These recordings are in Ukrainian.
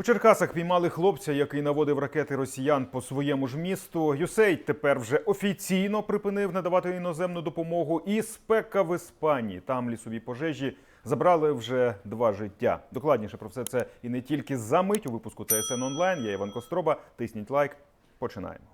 У Черкасах піймали хлопця, який наводив ракети росіян по своєму ж місту. Юсейд тепер вже офіційно припинив надавати іноземну допомогу. І спека в Іспанії. Там лісові пожежі забрали вже два життя. Докладніше про все це і не тільки за мить у випуску ТСН онлайн. Я Іван Костроба. Тисніть лайк. Починаємо.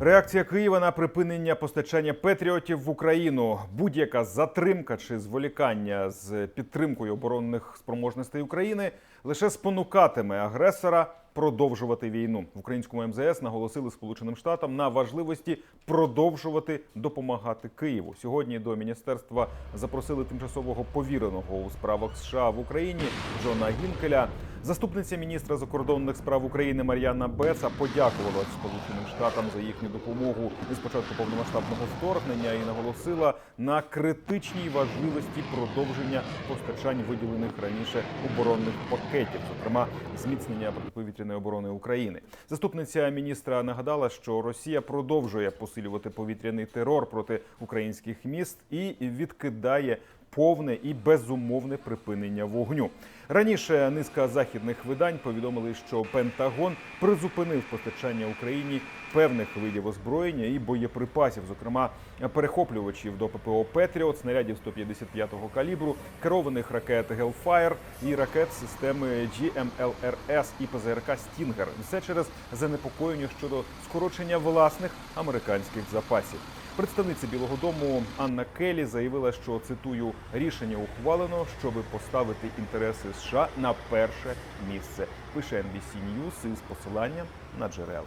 Реакція Києва на припинення постачання патріотів в Україну. Будь-яка затримка чи зволікання з підтримкою оборонних спроможностей України лише спонукатиме агресора продовжувати війну. В українському МЗС наголосили Сполученим Штатам на важливості продовжувати допомагати Києву. Сьогодні до міністерства запросили тимчасового повіреного у справах США в Україні Джона Гінкеля. Заступниця міністра закордонних справ України Мар'яна Беца подякувала Сполученим Штатам за їхню допомогу із початку повномасштабного вторгнення і наголосила на критичній важливості продовження постачань виділених раніше оборонних пакетів, зокрема зміцнення протиповітряної оборони України. Заступниця міністра нагадала, що Росія продовжує посилювати повітряний терор проти українських міст і відкидає повне і безумовне припинення вогню. Раніше низка західних видань повідомили, що Пентагон призупинив постачання Україні певних видів озброєння і боєприпасів, зокрема перехоплювачів до ППО Петріот, снарядів 155-го калібру, керованих ракет Hellfire і ракет системи GMLRS і ПЗРК Стінгер. Все через занепокоєння щодо скорочення власних американських запасів. Представниця Білого Дому Анна Келі заявила, що цитую рішення ухвалено, щоб поставити інтереси США на перше місце. Пише NBC News із посиланням на джерела.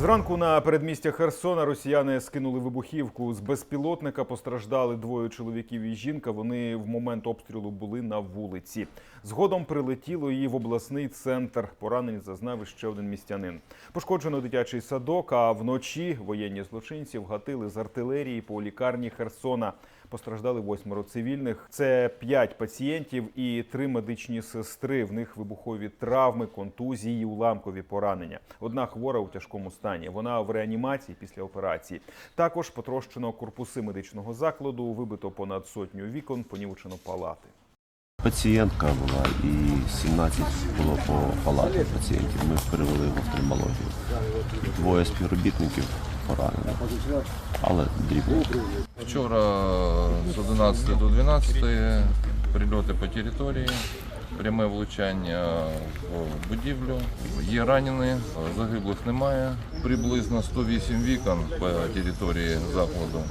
Зранку на передмістя Херсона росіяни скинули вибухівку з безпілотника. Постраждали двоє чоловіків і жінка. Вони в момент обстрілу були на вулиці. Згодом прилетіло і в обласний центр. Поранень зазнав ще один містянин. Пошкоджено дитячий садок. А вночі воєнні злочинці вгатили з артилерії по лікарні Херсона. Постраждали восьмеро цивільних. Це п'ять пацієнтів і три медичні сестри. В них вибухові травми, контузії, уламкові поранення. Одна хвора у тяжкому стані. Вона в реанімації після операції. Також потрощено корпуси медичного закладу, вибито понад сотню вікон, понівечено палати. Пацієнтка була і 17 було по палаті пацієнтів. Ми перевели в офтальмологію. Двоє співробітників поранені, але дрібно. Вчора з 11 до 12 прильоти по території, пряме влучання в будівлю. Є ранені, загиблих немає. Приблизно 108 вікон по території закладу.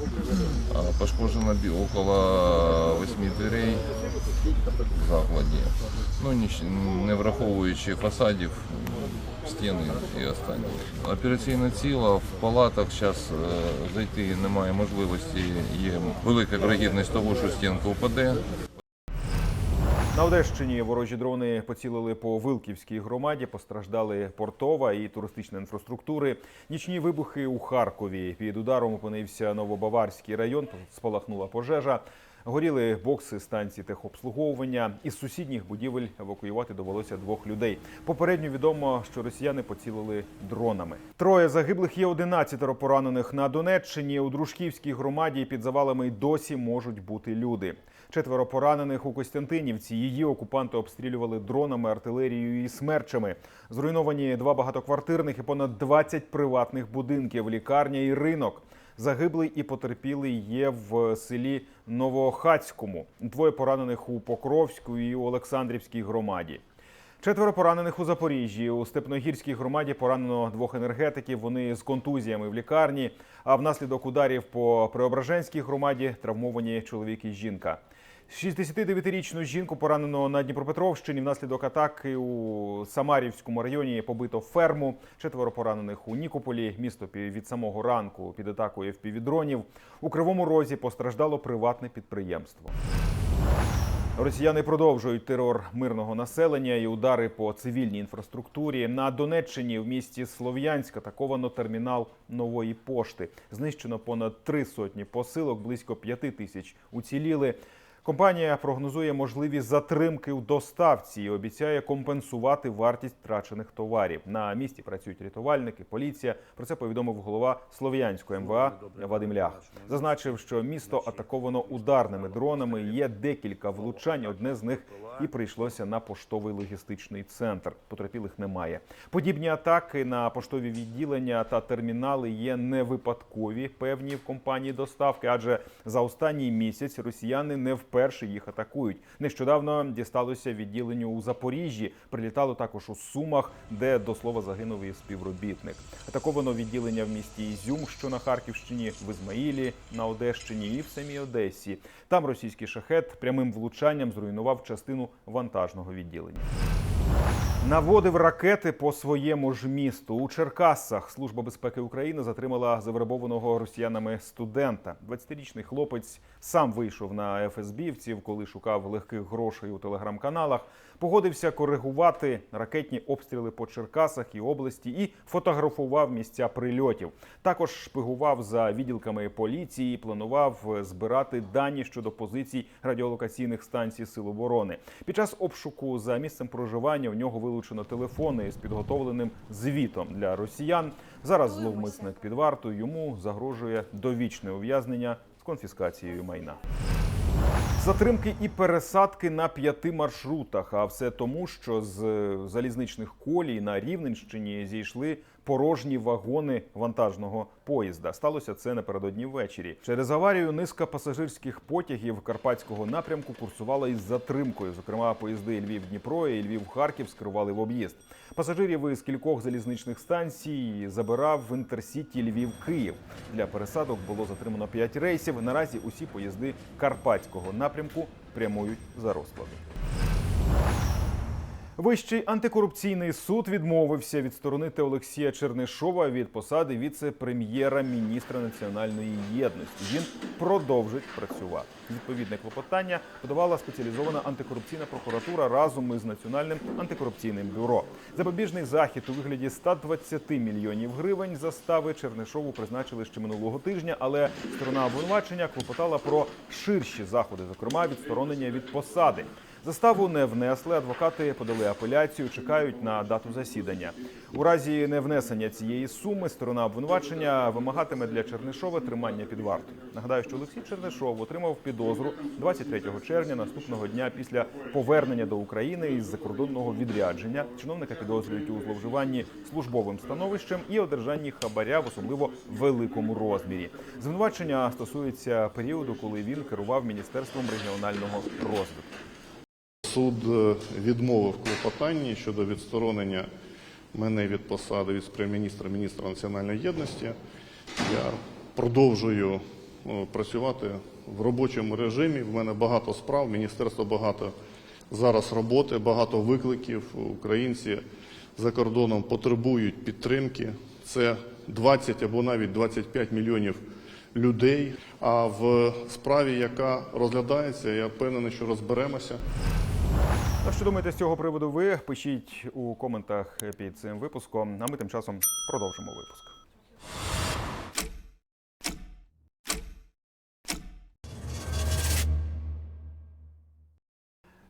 Пошкоджено около 8 дверей в закладі. Ну, не враховуючи фасадів, стіни і останні. Операційне тіло в палатах зараз зайти немає можливості. Є велика вірогідність того, що стінка впаде. На Одещині ворожі дрони поцілили по Вилківській громаді. Постраждали портова і туристична інфраструктури. Нічні вибухи у Харкові. Під ударом опинився Новобаварський район. Спалахнула пожежа. Горіли бокси станції техобслуговування. Із сусідніх будівель евакуювати довелося двох людей. Попередньо відомо, що росіяни поцілили дронами. Троє загиблих є 11 поранених на Донеччині. У Дружківській громаді під завалами й досі можуть бути люди. Четверо поранених у Костянтинівці. Її окупанти обстрілювали дронами, артилерією і смерчами. Зруйновані два багатоквартирних і понад 20 приватних будинків, лікарня і ринок. Загиблий і потерпілий є в селі Новохацькому. Двоє поранених у Покровську і у Олександрівській громаді. Четверо поранених у Запоріжжі. У Степногірській громаді поранено двох енергетиків. Вони з контузіями в лікарні. А внаслідок ударів по Преображенській громаді травмовані чоловік і жінка. 69-річну жінку поранено на Дніпропетровщині. Внаслідок атаки у Самарівському районі побито ферму. Четверо поранених у Нікополі. Місто від самого ранку під атакою впівдронів. У Кривому Розі постраждало приватне підприємство. Росіяни продовжують терор мирного населення і удари по цивільній інфраструктурі. На Донеччині в місті Слов'янськ атаковано термінал нової пошти. Знищено понад три сотні посилок, близько п'яти тисяч уціліли. Компанія прогнозує можливі затримки у доставці і обіцяє компенсувати вартість втрачених товарів. На місці працюють рятувальники, поліція. Про це повідомив голова Слов'янської МВА Вадим Лях. Зазначив, що місто атаковано ударними дронами. Є декілька влучань. Одне з них і прийшлося на поштовий логістичний центр. Потерпілих немає. Подібні атаки на поштові відділення та термінали є не випадкові, певні в компанії доставки, адже за останній місяць росіяни не вперше їх атакують. Нещодавно дісталося відділенню у Запоріжжі. Прилітало також у Сумах, де до слова загинув і співробітник. Атаковано відділення в місті Ізюм, що на Харківщині, в Ізмаїлі, на Одещині і в самій Одесі. Там російський шахет прямим влучанням зруйнував частину вантажного відділення. Наводив ракети по своєму ж місту у Черкасах. Служба безпеки України затримала завербованого росіянами студента. 20-річний хлопець сам вийшов на ФСБівців, коли шукав легких грошей у телеграм-каналах. Погодився коригувати ракетні обстріли по Черкасах і області і фотографував місця прильотів. Також шпигував за відділками поліції, планував збирати дані щодо позицій радіолокаційних станцій Сил оборони. Під час обшуку за місцем проживання у нього вилучено телефони з підготовленим звітом для росіян. Зараз зловмисник під вартою йому загрожує довічне ув'язнення з конфіскацією майна. Затримки і пересадки на п'яти маршрутах. А все тому, що з е, залізничних колій на Рівненщині зійшли порожні вагони вантажного поїзда. Сталося це напередодні ввечері. Через аварію низка пасажирських потягів карпатського напрямку курсувала із затримкою. Зокрема, поїзди Львів-Дніпро і Львів-Харків скерували в об'їзд. Пасажирів із кількох залізничних станцій забирав в інтерсіті Львів-Київ. Для пересадок було затримано 5 рейсів. Наразі усі поїзди карпатського напрямку прямують за розкладом. Вищий антикорупційний суд відмовився відсторонити Олексія Чернишова від посади віце-прем'єра міністра національної єдності. Він продовжить працювати. Відповідне клопотання подавала спеціалізована антикорупційна прокуратура разом із національним антикорупційним бюро. Запобіжний захід у вигляді 120 мільйонів гривень застави Чернишову призначили ще минулого тижня, але сторона обвинувачення клопотала про ширші заходи, зокрема відсторонення від посади. Заставу не внесли. Адвокати подали апеляцію, чекають на дату засідання. У разі невнесення цієї суми сторона обвинувачення вимагатиме для Чернишова тримання під вартою. Нагадаю, що Олексій Чернишов отримав підозру 23 червня наступного дня після повернення до України із закордонного відрядження. Чиновника підозрюють у зловживанні службовим становищем і одержанні хабаря в особливо великому розмірі. Звинувачення стосується періоду, коли він керував міністерством регіонального розвитку. Суд е, відмовив клопотанні щодо відсторонення мене від посади віце-прем'єр-міністра міністра національної єдності. Я продовжую е, працювати в робочому режимі. В мене багато справ, міністерство багато зараз роботи, багато викликів. Українці за кордоном потребують підтримки. Це 20 або навіть 25 мільйонів людей. А в справі, яка розглядається, я впевнений, що розберемося. А що думаєте з цього приводу? Ви пишіть у коментах під цим випуском. А ми тим часом продовжимо випуск.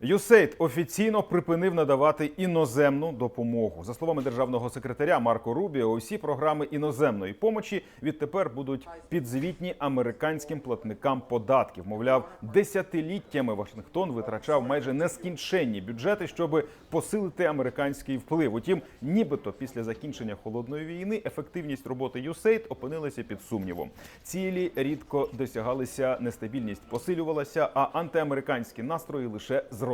USAID офіційно припинив надавати іноземну допомогу. За словами державного секретаря Марко Рубіо, усі програми іноземної помочі відтепер будуть підзвітні американським платникам податків. Мовляв, десятиліттями Вашингтон витрачав майже нескінченні бюджети, щоб посилити американський вплив. Утім, нібито після закінчення холодної війни ефективність роботи USAID опинилася під сумнівом. Цілі рідко досягалися, нестабільність посилювалася, а антиамериканські настрої лише зростали.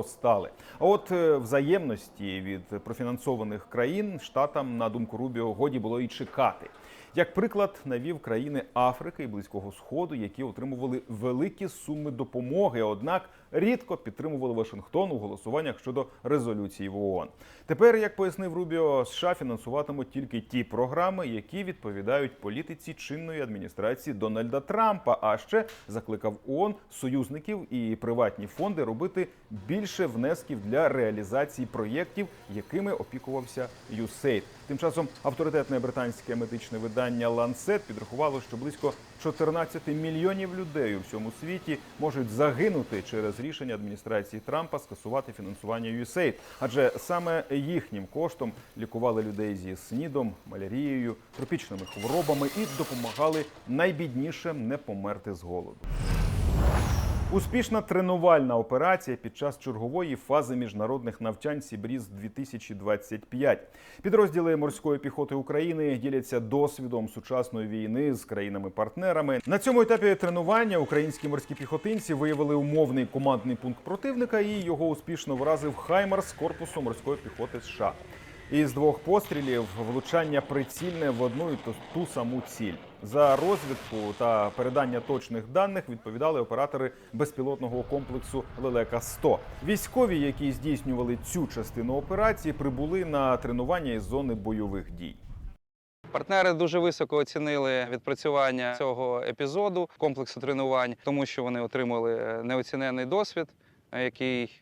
А от е, взаємності від профінансованих країн штатам, на думку Рубіо, годі було і чекати. Як приклад навів країни Африки і Близького Сходу, які отримували великі суми допомоги, однак рідко підтримували Вашингтон у голосуваннях щодо резолюції в ООН. Тепер, як пояснив Рубіо, США фінансуватимуть тільки ті програми, які відповідають політиці чинної адміністрації Дональда Трампа. А ще закликав ООН союзників і приватні фонди робити більше внесків для реалізації проєктів, якими опікувався USAID. Тим часом авторитетне британське медичне видання Lancet підрахувало, що близько 14 мільйонів людей у всьому світі можуть загинути через рішення адміністрації Трампа скасувати фінансування USAID. Адже саме їхнім коштом лікували людей зі снідом, малярією, тропічними хворобами і допомагали найбіднішим не померти з голоду. Успішна тренувальна операція під час чергової фази міжнародних навчань Сібріз 2025 Підрозділи морської піхоти України діляться досвідом сучасної війни з країнами-партнерами. На цьому етапі тренування українські морські піхотинці виявили умовний командний пункт противника і його успішно вразив Хаймарс корпусу морської піхоти США. Із двох пострілів влучання прицільне в одну і ту, саму ціль. За розвідку та передання точних даних відповідали оператори безпілотного комплексу Лелека 100 Військові, які здійснювали цю частину операції, прибули на тренування із зони бойових дій. Партнери дуже високо оцінили відпрацювання цього епізоду комплексу тренувань, тому що вони отримали е, неоцінений досвід, е, який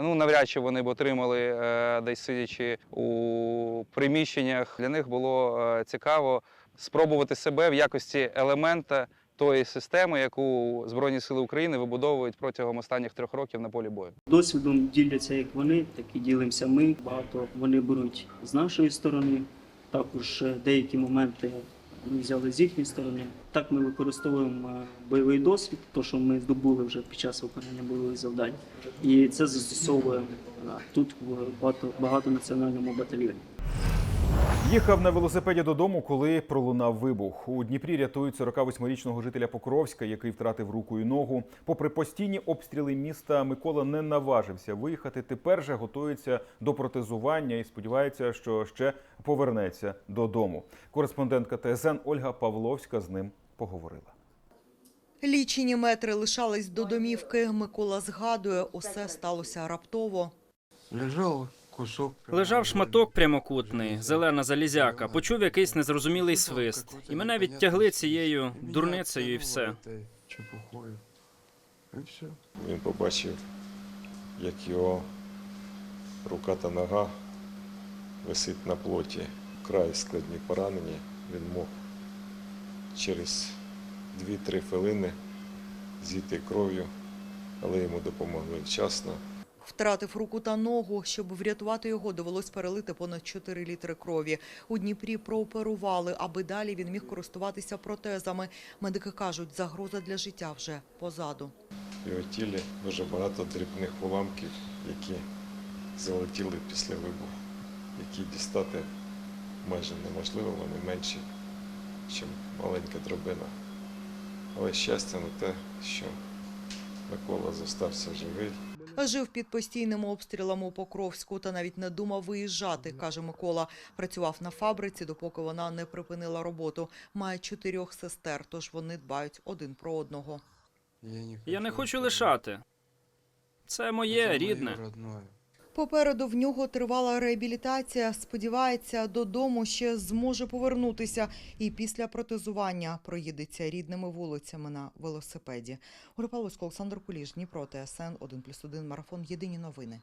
ну навряд чи вони б отримали е, десь сидячи у приміщеннях. Для них було е, цікаво спробувати себе в якості елемента тої системи, яку Збройні Сили України вибудовують протягом останніх трьох років на полі бою. Досвідом діляться як вони, так і ділимося ми. Багато вони беруть з нашої сторони. Також е, деякі моменти ми взяли з їхньої сторони. Так ми використовуємо е, бойовий досвід, то що ми здобули вже під час виконання бойових завдань. І це застосовуємо е, тут в багато, багатонаціональному батальйоні. Їхав на велосипеді додому, коли пролунав вибух. У Дніпрі рятують 48-річного жителя Покровська, який втратив руку і ногу. Попри постійні обстріли міста, Микола не наважився виїхати. Тепер же готується до протезування і сподівається, що ще повернеться додому. Кореспондентка ТСН Ольга Павловська з ним поговорила. Лічені метри лишались до домівки. Микола згадує, усе сталося раптово. Лежав кусок. Лежав шматок прямокутний, зелена залізяка. Почув якийсь незрозумілий свист, і мене відтягли цією дурницею, і все. Чепухою. І все. Він побачив, як його рука та нога висить на плоті, край складні поранення. Він мог через 2-3 хвилини зійти кров'ю, але йому допомогли вчасно. Втратив руку та ногу. Щоб врятувати його, довелось перелити понад 4 літри крові. У Дніпрі прооперували, аби далі він міг користуватися протезами. Медики кажуть, загроза для життя вже позаду. В його тілі дуже багато дрібних уламків, які залетіли після вибуху, які дістати майже неможливо, вони менші, ніж маленька дробина. Але щастя на те, що Микола зостався живий. Жив під постійними обстрілами у Покровську та навіть не думав виїжджати, каже Микола. Працював на фабриці, допоки вона не припинила роботу. Має чотирьох сестер, тож вони дбають один про одного. Я не хочу лишати. Це моє рідне. Попереду в нього тривала реабілітація. Сподівається, додому ще зможе повернутися. І після протезування проїдеться рідними вулицями на велосипеді. Олександр Куліш, Дніпро, ТСН 1+,1, Марафон. Єдині новини.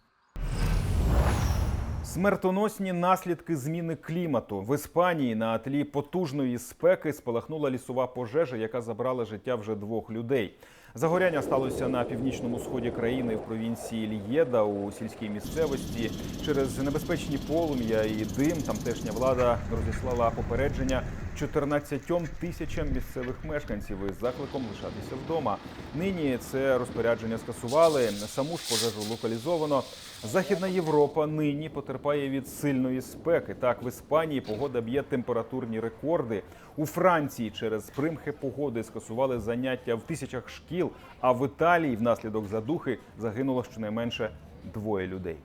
Смертоносні наслідки зміни клімату в Іспанії на тлі потужної спеки спалахнула лісова пожежа, яка забрала життя вже двох людей. Загоряння сталося на північному сході країни в провінції Лієда у сільській місцевості. Через небезпечні полум'я і дим тамтешня влада розіслала попередження 14 тисячам місцевих мешканців із закликом лишатися вдома. Нині це розпорядження скасували. Саму ж пожежу локалізовано. Західна Європа нині потерпає від сильної спеки. Так, в Іспанії погода б'є температурні рекорди. У Франції через примхи погоди скасували заняття в тисячах шкіл. А в Італії внаслідок задухи загинуло щонайменше двоє людей.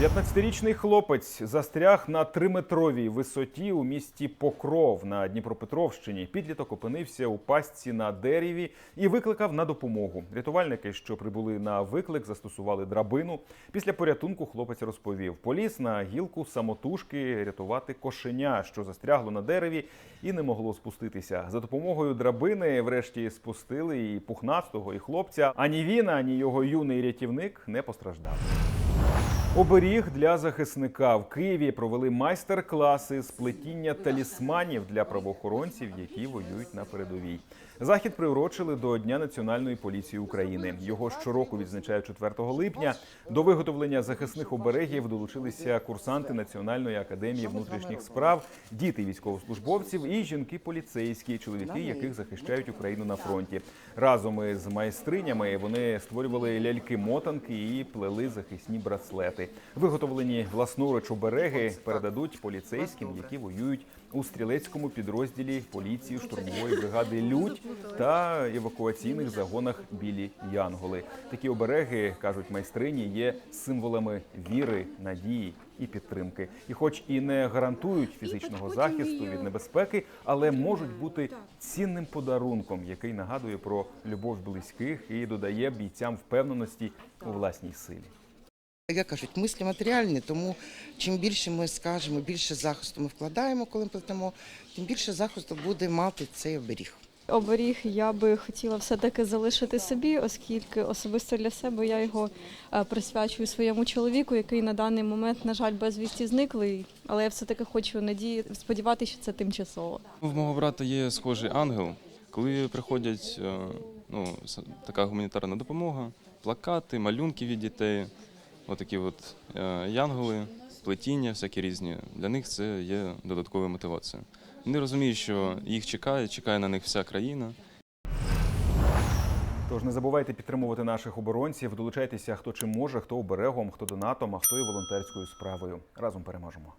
15-річний хлопець застряг на триметровій висоті у місті Покров на Дніпропетровщині. Підліток опинився у пастці на дереві і викликав на допомогу. Рятувальники, що прибули на виклик, застосували драбину. Після порятунку хлопець розповів, поліз на гілку самотужки рятувати кошеня, що застрягло на дереві і не могло спуститися. За допомогою драбини, врешті, спустили і пухнастого, і хлопця. Ані він, ані його юний рятівник не постраждали. Оберіг для захисника в Києві провели майстер-класи з плетіння талісманів для правоохоронців, які воюють на передовій. Захід приурочили до Дня Національної поліції України. Його щороку відзначають 4 липня. До виготовлення захисних оберегів долучилися курсанти Національної академії внутрішніх справ, діти військовослужбовців і жінки поліцейські, чоловіки, яких захищають Україну на фронті. Разом із майстринями вони створювали ляльки-мотанки і плели захисні браслети. Виготовлені власноруч обереги передадуть поліцейським, які воюють у стрілецькому підрозділі поліції штурмової бригади Людь та евакуаційних загонах Білі Янголи. Такі обереги кажуть майстрині, є символами віри, надії і підтримки. І, хоч і не гарантують фізичного захисту від небезпеки, але можуть бути цінним подарунком, який нагадує про любов близьких і додає бійцям впевненості у власній силі. Як кажуть, мислі матеріальні, тому чим більше ми скажемо, більше захисту ми вкладаємо, коли плетемо, тим більше захисту буде мати цей оберіг. Оберіг я би хотіла все-таки залишити собі, оскільки особисто для себе я його е, присвячую своєму чоловіку, який на даний момент, на жаль, безвісті зниклий. Але я все-таки хочу надії, сподіватися, що це тимчасово. В мого брата є схожий ангел. Коли приходять е, ну, така гуманітарна допомога, плакати, малюнки від дітей, отакі от е, янголи, плетіння, всякі різні. Для них це є додатковою мотивацією. Вони розуміють, що їх чекає, чекає на них вся країна. Тож не забувайте підтримувати наших оборонців. Долучайтеся, хто чим може, хто оберегом, хто донатом, а хто і волонтерською справою. Разом переможемо.